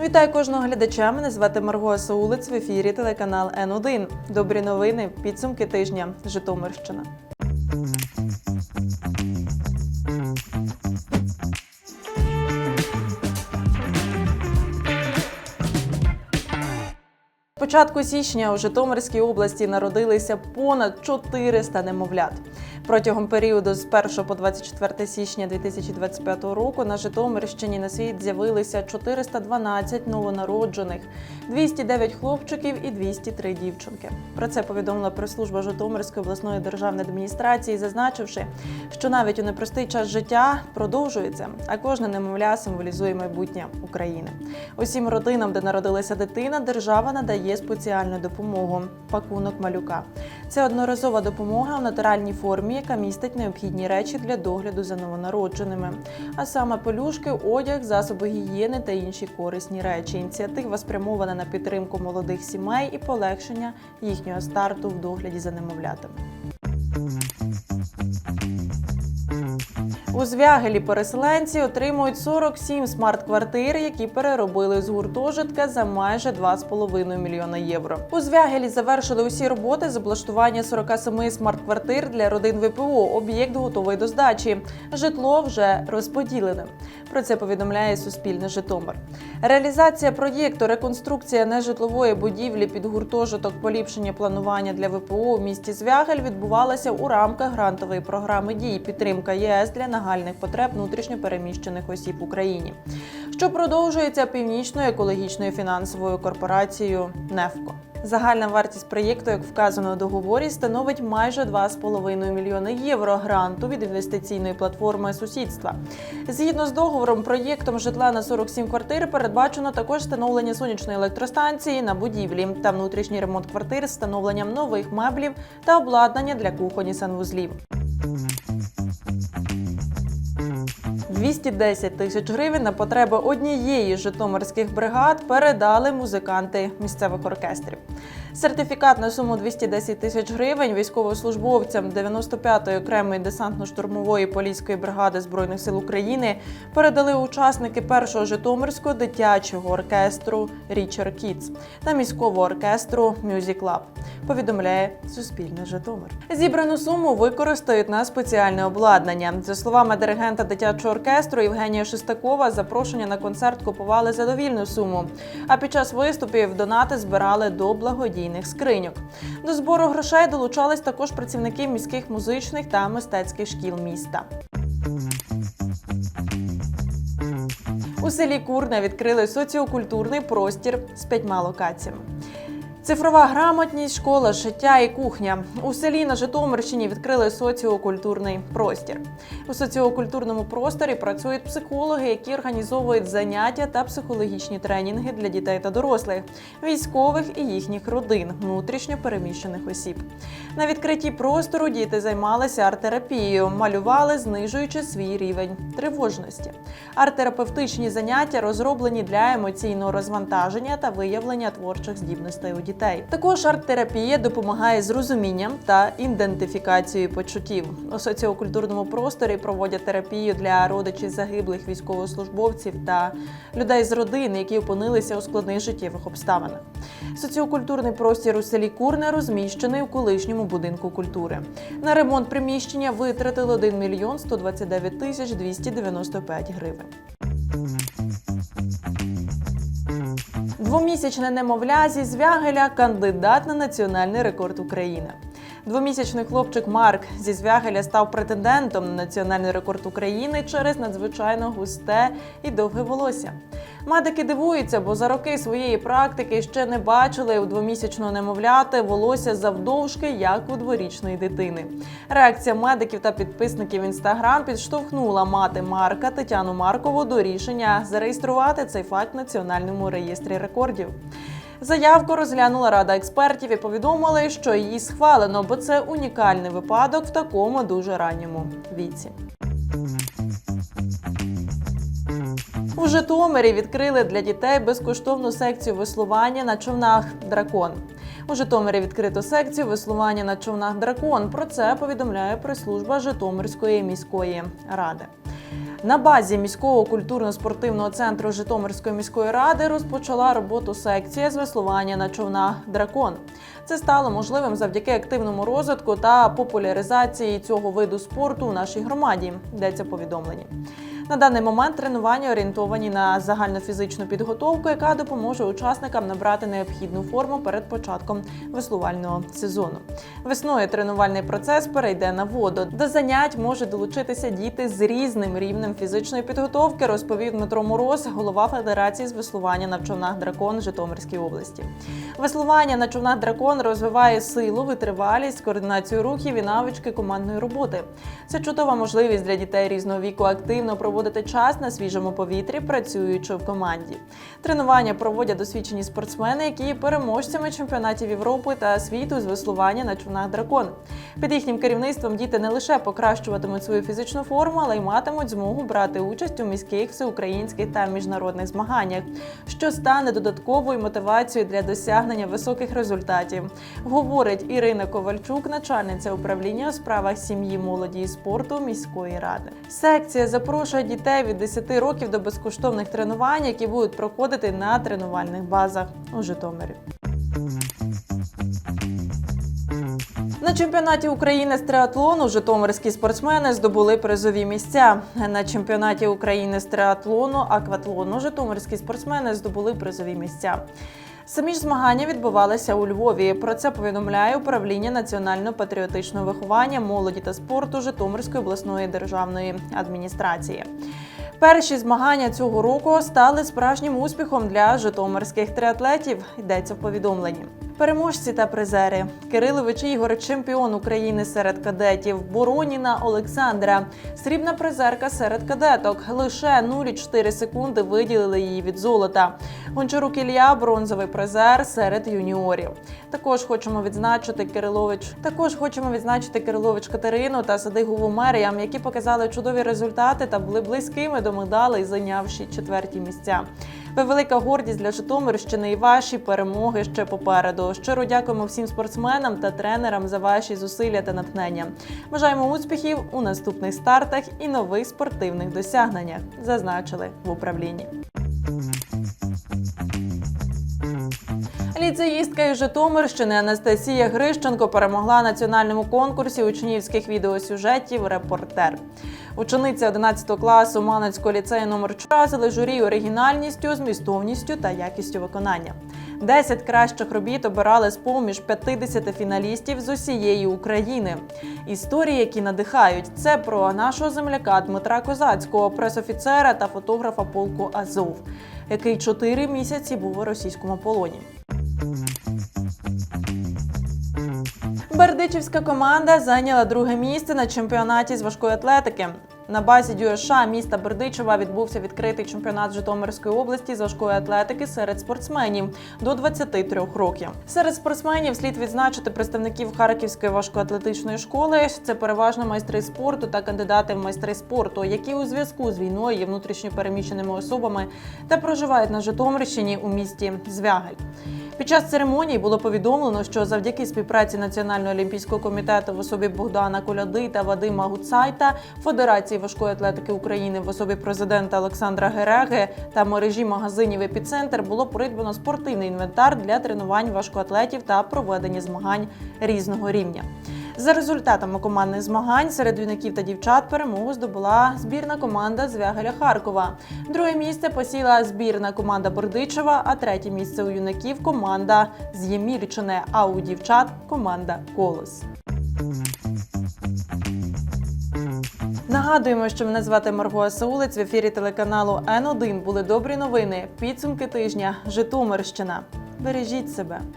Вітаю кожного глядача. Мене звати Марго Саулиць в ефірі телеканал Н1. Добрі новини. Підсумки тижня. Житомирщина. Початку січня у Житомирській області народилися понад 400 немовлят. Протягом періоду з 1 по 24 січня 2025 року на Житомирщині на світ з'явилися 412 новонароджених, 209 хлопчиків і 203 дівчинки. Про це повідомила прес-служба Житомирської обласної державної адміністрації, зазначивши, що навіть у непростий час життя продовжується, а кожне немовля символізує майбутнє України. Усім родинам, де народилася дитина, держава надає спеціальну допомогу пакунок малюка. Це одноразова допомога в натуральній формі, яка містить необхідні речі для догляду за новонародженими, а саме пелюшки, одяг, засоби гігієни та інші корисні речі. Ініціатива спрямована на підтримку молодих сімей і полегшення їхнього старту в догляді за немовлятами. У Звягелі переселенці отримують 47 смарт-квартир, які переробили з гуртожитка за майже 2,5 мільйона євро. У Звягелі завершили усі роботи з облаштування 47 смарт-квартир для родин ВПО. Об'єкт готовий до здачі. Житло вже розподілене. Про це повідомляє Суспільне Житомир. Реалізація проєкту реконструкція нежитлової будівлі під гуртожиток поліпшення планування для ВПО у місті Звягель відбувалася у рамках грантової програми дій підтримка ЄС для нагальних потреб внутрішньо переміщених осіб в Україні, що продовжується північною екологічною фінансовою корпорацією НЕФКО. Загальна вартість проєкту, як вказано у договорі, становить майже 2,5 мільйони євро гранту від інвестиційної платформи сусідства. Згідно з договором, проєктом житла на 47 квартир передбачено також встановлення сонячної електростанції на будівлі та внутрішній ремонт квартир з встановленням нових меблів та обладнання для кухонь і санвузлів. 210 тисяч гривень на потреби однієї з житомирських бригад передали музиканти місцевих оркестрів. Сертифікат на суму 210 тисяч гривень військовослужбовцям 95-ї окремої десантно-штурмової поліської бригади збройних сил України передали учасники першого Житомирського дитячого оркестру Річер Кітс та міського оркестру Music Lab. Повідомляє Суспільне Житомир. Зібрану суму використають на спеціальне обладнання. За словами диригента дитячого оркестру Євгенія Шестакова, запрошення на концерт купували за довільну суму. А під час виступів донати збирали до благодійних скриньок. До збору грошей долучались також працівники міських музичних та мистецьких шкіл міста. У селі Курне відкрили соціокультурний простір з п'ятьма локаціями. Цифрова грамотність, школа, життя і кухня. У селі на Житомирщині відкрили соціокультурний простір. У соціокультурному просторі працюють психологи, які організовують заняття та психологічні тренінги для дітей та дорослих, військових і їхніх родин, внутрішньо переміщених осіб. На відкритті простору діти займалися арт-терапією, малювали, знижуючи свій рівень тривожності. Арт-терапевтичні заняття розроблені для емоційного розвантаження та виявлення творчих здібностей у дітей. Також арт-терапія допомагає з розумінням та ідентифікацією почуттів. У соціокультурному просторі проводять терапію для родичів загиблих військовослужбовців та людей з родин, які опинилися у складних життєвих обставинах. Соціокультурний простір у селі Курне розміщений у колишньому будинку культури. На ремонт приміщення витратили 1 мільйон 129 тисяч 295 гривень. Двомісячне немовля зі Звягеля кандидат на національний рекорд України. Двомісячний хлопчик Марк зі Звягеля став претендентом на національний рекорд України через надзвичайно густе і довге волосся. Медики дивуються, бо за роки своєї практики ще не бачили у двомісячного немовляти волосся завдовжки, як у дворічної дитини. Реакція медиків та підписників інстаграм підштовхнула мати Марка Тетяну Маркову до рішення зареєструвати цей факт в національному реєстрі рекордів. Заявку розглянула рада експертів і повідомили, що її схвалено, бо це унікальний випадок в такому дуже ранньому віці. У Житомирі відкрили для дітей безкоштовну секцію веслування на човнах Дракон. У Житомирі відкрито секцію веслування на човнах Дракон. Про це повідомляє прес-служба Житомирської міської ради. На базі міського культурно-спортивного центру Житомирської міської ради розпочала роботу секція з веслування на човнах Дракон. Це стало можливим завдяки активному розвитку та популяризації цього виду спорту у нашій громаді. Йдеться в повідомленні. На даний момент тренування орієнтовані на загальнофізичну підготовку, яка допоможе учасникам набрати необхідну форму перед початком веслувального сезону. Весною тренувальний процес перейде на воду. До занять можуть долучитися діти з різним рівнем фізичної підготовки, розповів Дмитро Мороз, голова Федерації з веслування на човнах дракон Житомирській області. Веслування на човнах дракон розвиває силу, витривалість, координацію рухів і навички командної роботи. Це чудова можливість для дітей різного віку активно проводити час на свіжому повітрі, працюючи в команді. Тренування проводять досвідчені спортсмени, які є переможцями чемпіонатів Європи та світу з веслування на човнах дракон. Під їхнім керівництвом діти не лише покращуватимуть свою фізичну форму, але й матимуть змогу брати участь у міських, всеукраїнських та міжнародних змаганнях, що стане додатковою мотивацією для досягнення високих результатів. Говорить Ірина Ковальчук, начальниця управління у справах сім'ї, молоді і спорту міської ради. Секція запрошує дітей від 10 років до безкоштовних тренувань, які будуть проходити на тренувальних базах у Житомирі. На чемпіонаті України з триатлону житомирські спортсмени здобули призові місця. На чемпіонаті України з триатлону, акватлону житомирські спортсмени здобули призові місця. Самі ж змагання відбувалися у Львові. Про це повідомляє управління національно-патріотичного виховання, молоді та спорту Житомирської обласної державної адміністрації. Перші змагання цього року стали справжнім успіхом для житомирських триатлетів. Йдеться в повідомленні. Переможці та призери Кирилович Ігор, чемпіон України серед кадетів, Бороніна Олександра, срібна призерка серед кадеток. Лише 0,4 секунди виділили її від золота. Гончарук Ілля, бронзовий призер серед юніорів. Також хочемо відзначити Кирилович. Також хочемо відзначити Кирилович Катерину та Садигову Меріям, які показали чудові результати та були близькими до медалей, зайнявши четверті місця. Ви велика гордість для Житомирщини і ваші перемоги ще попереду. Щиро дякуємо всім спортсменам та тренерам за ваші зусилля та натхнення. Бажаємо успіхів у наступних стартах і нових спортивних досягненнях, зазначили в управлінні. Ліцеїстка із Житомирщини Анастасія Грищенко перемогла національному конкурсі учнівських відеосюжетів Репортер. Учениця 11 класу Манецького ліцею номер 4 журі оригінальністю, змістовністю та якістю виконання. 10 кращих робіт обирали з поміж 50 фіналістів з усієї України. Історії, які надихають, це про нашого земляка Дмитра Козацького, пресофіцера та фотографа полку Азов, який 4 місяці був у російському полоні. Бердичівська команда зайняла друге місце на чемпіонаті з важкої атлетики. На базі ДЮСШ міста Бердичева відбувся відкритий чемпіонат Житомирської області з важкої атлетики серед спортсменів до 23 років. Серед спортсменів слід відзначити представників Харківської важкоатлетичної школи. Це переважно майстри спорту та кандидати в майстри спорту, які у зв'язку з війною є внутрішньо переміщеними особами та проживають на Житомирщині у місті Звягель. Під час церемонії було повідомлено, що завдяки співпраці Національного олімпійського комітету в особі Богдана Коляди та Вадима Гуцайта, Федерації важкої атлетики України в особі президента Олександра Гереги та мережі магазинів Епіцентр було придбано спортивний інвентар для тренувань важкоатлетів та проведення змагань різного рівня. За результатами командних змагань серед юнаків та дівчат перемогу здобула збірна команда з Вягеля Харкова. Друге місце посіла збірна команда Бердичева, а третє місце у юнаків команда з Ємільчини, а у дівчат команда Колос. Нагадуємо, що мене звати Марго Асаулець. В ефірі телеканалу Н1 були добрі новини. Підсумки тижня. Житомирщина. Бережіть себе.